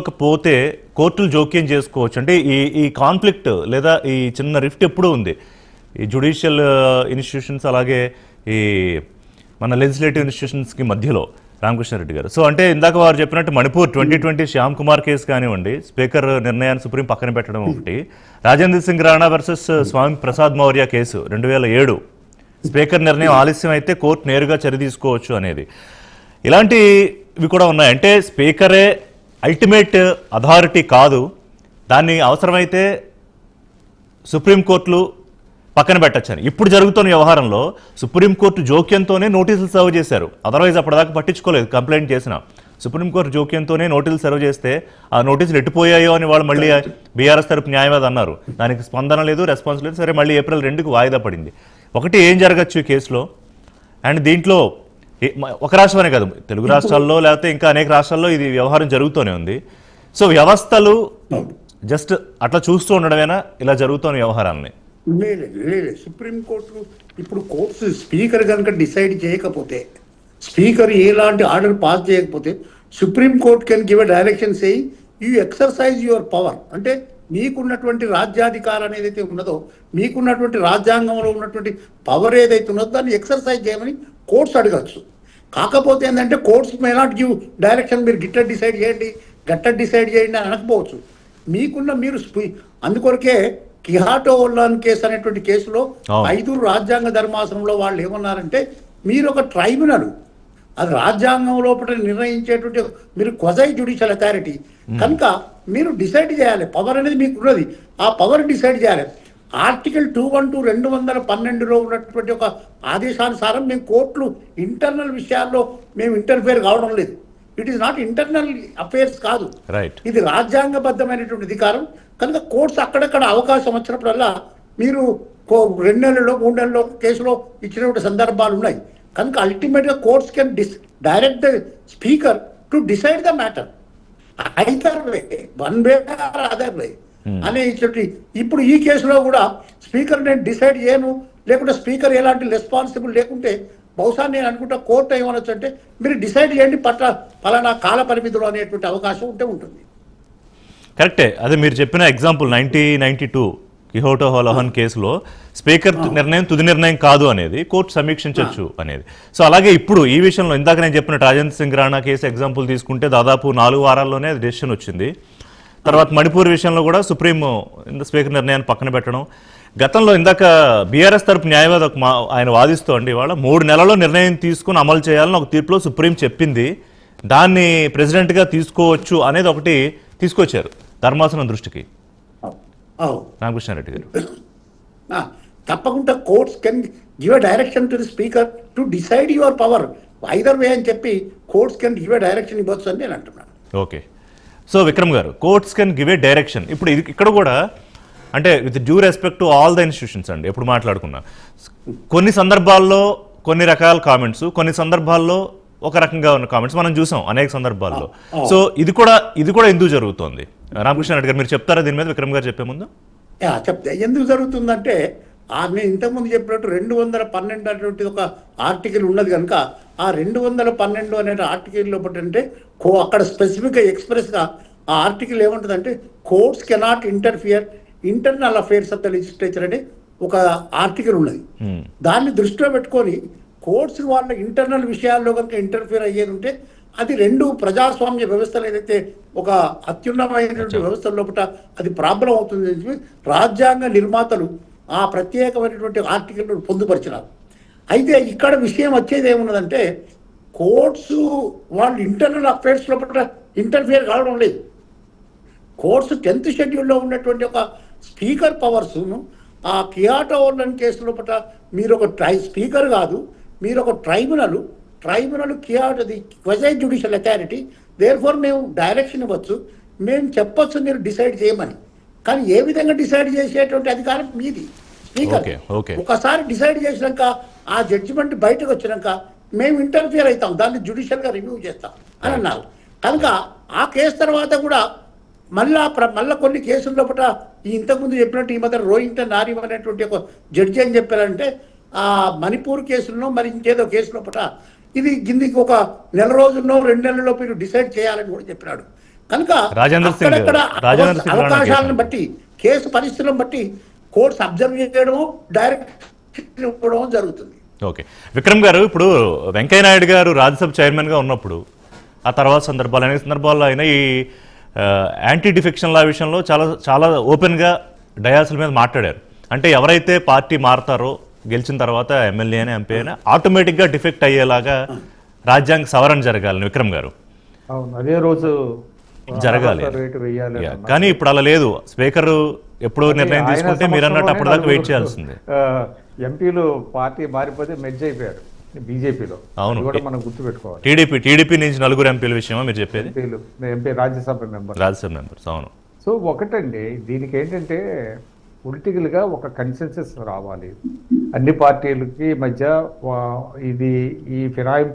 పోతే కోర్టులు జోక్యం చేసుకోవచ్చు అంటే ఈ ఈ కాన్ఫ్లిక్ట్ లేదా ఈ చిన్న రిఫ్ట్ ఎప్పుడూ ఉంది. ఈ జుడిషియల్ ఇన్స్టిట్యూషన్స్ అలాగే ఈ మన లెజిస్లేటివ్ ఇన్స్టిట్యూషన్స్కి మధ్యలో రామకృష్ణారెడ్డి గారు. సో అంటే ఇందాక వారు చెప్పినట్టు Manipur twenty twenty Shyam Kumar case కానివ్వండి స్పీకర్ నిర్ణయాన్ని సుప్రీం పక్కన పెట్టడం ఒకటి. రాజేంద్ర సింగ్ రాణా వర్సెస్ స్వామి ప్రసాద్ మౌర్య కేసు రెండు వేల ఏడు. స్పీకర్ నిర్ణయం ఆలస్యం అయితే కోర్టు నేరుగా చర్య తీసుకోవచ్చు అనేది. ఇలాంటివి కూడా ఉన్నాయి. అంటే స్పీకరే అల్టిమేట్ అథారిటీ కాదు. దాన్ని అవసరమైతే సుప్రీంకోర్టులు పక్కన పెట్టచ్చని. ఇప్పుడు జరుగుతున్న వ్యవహారంలో సుప్రీంకోర్టు జోక్యంతోనే నోటీసులు సర్వ్ చేశారు. అదర్వైజ్ అప్పటిదాకా పట్టించుకోలేదు కంప్లైంట్ చేసిన. సుప్రీంకోర్టు జోక్యంతోనే నోటీసులు సర్వ్ చేస్తే ఆ నోటీసులు ఎట్టిపోయాయో అని వాళ్ళు మళ్ళీ బీఆర్ఎస్ తరపు న్యాయవాది అన్నారు. దానికి స్పందన లేదు రెస్పాన్స్ లేదు. సరే మళ్ళీ ఏప్రిల్ రెండుకు వాయిదా పడింది. ఒకటి ఏం జరగచ్చు ఈ కేసులో? అండ్ దీంట్లో ఒక రాష్ట్రమనే కాదు తెలుగు రాష్ట్రాల్లో లేకపోతే ఇంకా అనేక రాష్ట్రాల్లో ఇది వ్యవహారం జరుగుతూనే ఉంది. సో వ్యవస్థలు జస్ట్ అట్లా చూస్తూ ఉండడమేనా? ఇలా జరుగుతున్న వ్యవహారాలని? లేదు లేదు సుప్రీంకోర్టు ఇప్పుడు కోర్టు స్పీకర్ కనుక డిసైడ్ చేయకపోతే స్పీకర్ ఎలాంటి ఆర్డర్ పాస్ చేయకపోతే supreme court can give direction say you exercise your power. అంటే మీకున్నటువంటి రాజ్యాధికారం ఏదైతే ఉన్నదో మీకున్నటువంటి రాజ్యాంగంలో ఉన్నటువంటి పవర్ ఏదైతే ఉన్నదో దాన్ని ఎక్సర్సైజ్ చేయమని కోర్ట్స్ అడగచ్చు. కాకపోతే ఏంటంటే courts may not give direction మీరు గిట్ట డిసైడ్ చేయండి గట్ట డిసైడ్ చేయండి అని అనకపోవచ్చు. మీకున్న మీరు అందుకొరకే కిహాటో ఉల్లాన్ కేసు అనేటువంటి కేసులో అవును. ఐదు రాజ్యాంగ ధర్మాసనంలో వాళ్ళు ఏమన్నారంటే మీరు ఒక ట్రైబ్యునల్. అది రాజ్యాంగం లోపల నిర్ణయించేటువంటి మీరు క్వజై జ్యుడిషియల్ అథారిటీ కనుక మీరు డిసైడ్ చేయాలి. పవర్ అనేది మీకు ఉన్నది ఆ పవర్ డిసైడ్ చేయాలి. ఆర్టికల్ టూ వన్ టూ రెండు వందల పన్నెండులో ఉన్నటువంటి ఒక ఆదేశానుసారం మేము కోర్టులు ఇంటర్నల్ విషయాల్లో మేము ఇంటర్ఫియర్ కావడం లేదు. It is not internal affairs కాదు. రైట్ ఇది రాజ్యాంగబద్ధమైనటువంటి అధికారం. కనుక కోర్ట్స్ అక్కడక్కడ అవకాశం వచ్చినప్పుడల్లా మీరు రెండు నెలల్లో మూడు నెలల్లో కేసులో ఇచ్చినటువంటి సందర్భాలు ఉన్నాయి. కనుక అల్టిమేట్గా courts can this direct the speaker to decide the matter either way one way other way. అనే ఇటువంటి ఇప్పుడు ఈ కేసులో కూడా స్పీకర్ నేను డిసైడ్ చేయను లేకుంటే స్పీకర్ ఎలాంటి రెస్పాన్సిబుల్ లేకుంటే బహుశా నేను అనుకుంటా కోర్టు ఏమనొచ్చు అంటే మీరు డిసైడ్ చేయండి పట్ల ఫలానా కాల పరిమితులు అనేటువంటి అవకాశం ఉంటే ఉంటుంది. కరెక్టే. అదే మీరు చెప్పిన example ninety ninety two Kihoto Hollohan కేసులో స్పీకర్ నిర్ణయం తుది నిర్ణయం కాదు అనేది కోర్టు సమీక్షించవచ్చు అనేది. సో అలాగే ఇప్పుడు ఈ విషయంలో ఇందాక నేను చెప్పిన రాజేంద్ర సింగ్ రాణా కేసు ఎగ్జాంపుల్ తీసుకుంటే దాదాపు నాలుగు వారాల్లోనే డెసిషన్ వచ్చింది. తర్వాత మణిపూర్ విషయంలో కూడా సుప్రీం స్పీకర్ నిర్ణయాన్ని పక్కన పెట్టడం. గతంలో ఇందాక బీఆర్ఎస్ తరపు న్యాయవాది ఒక మా- ఆయన వాదిస్తూ అండి ఇవాళ మూడు నెలల్లో నిర్ణయం తీసుకుని అమలు చేయాలని ఒక తీర్పులో సుప్రీం చెప్పింది. దాన్ని ప్రెసిడెంట్గా తీసుకోవచ్చు అనేది ఒకటి తీసుకొచ్చారు ధర్మాసనం దృష్టికి. రామకృష్ణారెడ్డి గారు. తప్పకుండా courts can give direction to the speaker to decide your power. Either way అని చెప్పి కోర్ట్స్ కెన్ గివ్ డైరెక్షన్ ఇవ్వచ్చు అని నేను అంటున్నాను. Okay. So Vikram garu courts can give a direction ఇప్పుడు ఇది ఇక్కడ కూడా అంటే with due respect to all the institutions అండి ఎప్పుడు మాట్లాడుకున్నా. కొన్ని సందర్భాల్లో కొన్ని రకాల కామెంట్స్ కొన్ని సందర్భాల్లో ఒక రకంగా ఉన్న కామెంట్స్ మనం చూసాం అనేక సందర్భాల్లో. సో ఇది కూడా ఇది కూడా ఎందుకు జరుగుతోంది? రామకృష్ణారెడ్డి గారు మీరు చెప్తారా దీని మీద? విక్రమ్ గారు చెప్పే ముందు. చెప్తే ఎందుకు జరుగుతుందంటే నేను ఇంతకుముందు చెప్పినట్టు రెండు వందల పన్నెండు అనేటువంటి ఒక ఆర్టికల్ ఉన్నది కనుక ఆ రెండు వందల పన్నెండు అనే ఆర్టికల్ లోపల అంటే కో అక్కడ స్పెసిఫిక్గా ఎక్స్ప్రెస్గా ఆ ఆర్టికల్ ఏముంటుందంటే courts cannot interfere internal affairs of the legislature అనే ఒక ఆర్టికల్ ఉన్నది. దాన్ని దృష్టిలో పెట్టుకొని కోర్ట్స్ వాళ్ళ ఇంటర్నల్ విషయాల్లో కనుక ఇంటర్ఫియర్ అయ్యేది ఉంటే అది రెండు ప్రజాస్వామ్య వ్యవస్థలు ఏదైతే ఒక అత్యున్నతమైనటువంటి వ్యవస్థల లోపల అది ప్రాబ్లం అవుతుంది అని చెప్పి రాజ్యాంగ నిర్మాతలు ఆ ప్రత్యేకమైనటువంటి ఆర్టికల్ పొందుపరిచినారు. అయితే ఇక్కడ విషయం వచ్చేది ఏమున్నదంటే కోర్ట్స్ వాళ్ళు ఇంటర్నల్ అఫైర్స్ లోపల ఇంటర్ఫియర్ కావడం లేదు. కోర్సు టెన్త్ షెడ్యూల్లో ఉన్నటువంటి ఒక స్పీకర్ పవర్స్ను ఆ కియాటో ఓర్లన్ కేసు లోపల మీరు ఒక ట్రై స్పీకర్ కాదు మీరు ఒక ట్రైబ్యునల్ ట్రైబ్యునల్ కియాటది quasi judicial authority therefore మేము డైరెక్షన్ ఇవ్వచ్చు మేము చెప్పొచ్చు మీరు డిసైడ్ చేయమని. కానీ ఏ విధంగా డిసైడ్ చేసేటువంటి అధికారం మీది స్పీకర్. ఒకసారి డిసైడ్ చేసినాక ఆ జడ్జిమెంట్ బయటకు వచ్చినాక మేము ఇంటర్ఫియర్ అవుతాం. దాన్ని judicial గా రివ్యూ చేస్తాం అని అన్నారు. కనుక ఆ కేసు తర్వాత కూడా మళ్ళా మళ్ళా కొన్ని కేసుల లోపల ఈ ఇంతకుముందు చెప్పినట్టు ఈ మధ్య రోహింగ్టన్ నారిమ్ అనేటువంటి ఒక జడ్జి ఏం చెప్పారంటే ఆ మణిపూర్ కేసులను మరి ఇంకేదో కేసు లోపల ఇది కిందికి ఒక నెల రోజుల్లో రెండు నెలల్లో మీరు డిసైడ్ చేయాలని కూడా చెప్పినాడు. కనుక అక్కడక్కడ అవకాశాలను. బట్టి కేసు పరిస్థితులను బట్టి కోర్ట్స్ అబ్జర్వ్ చేయడం డైరెక్ట్ ఇవ్వడం జరుగుతుంది. ఓకే. విక్రమ్ గారు ఇప్పుడు వెంకయ్య నాయుడు గారు రాజ్యసభ చైర్మన్గా ఉన్నప్పుడు ఆ తర్వాత సందర్భాలు అనేక సందర్భాల్లో ఆయన ఈ యాంటీ డిఫెక్షన్ లా విషయంలో చాలా చాలా ఓపెన్గా డయాసుల మీద మాట్లాడారు. అంటే ఎవరైతే పార్టీ మారతారో గెలిచిన తర్వాత ఎమ్మెల్యే అయినా ఎంపీ అయినా ఆటోమేటిక్గా డిఫెక్ట్ అయ్యేలాగా రాజ్యాంగ సవరణ జరగాలని విక్రమ్ గారు. అవును అదే రోజు జరగాలి. కానీ ఇప్పుడు అలా లేదు. స్పీకర్ ఎప్పుడు నిర్ణయం తీసుకుంటే మీరు అన్నట్టు అప్పటిదాకా వెయిట్ చేయాల్సిందే. ఎంపీలు పార్టీ మారిపోతే మెర్జ్ అయిపోయారు బీజేపీలో. అవును. కూడా మనం గుర్తుపెట్టుకోవాలి. టీడీపీ టీడీపీ నుంచి నలుగురు ఎంపీల విషయమా మీరు చెప్పేది? ఎంపీలు MP Rajya Sabha member Rajya Sabha members అవును. సో ఒకటండి దీనికి ఏంటంటే పొలిటికల్గా ఒక కన్సెన్సస్ రావాలి. అన్ని పార్టీలకి మధ్య ఇది ఈ ఫిరాయింపు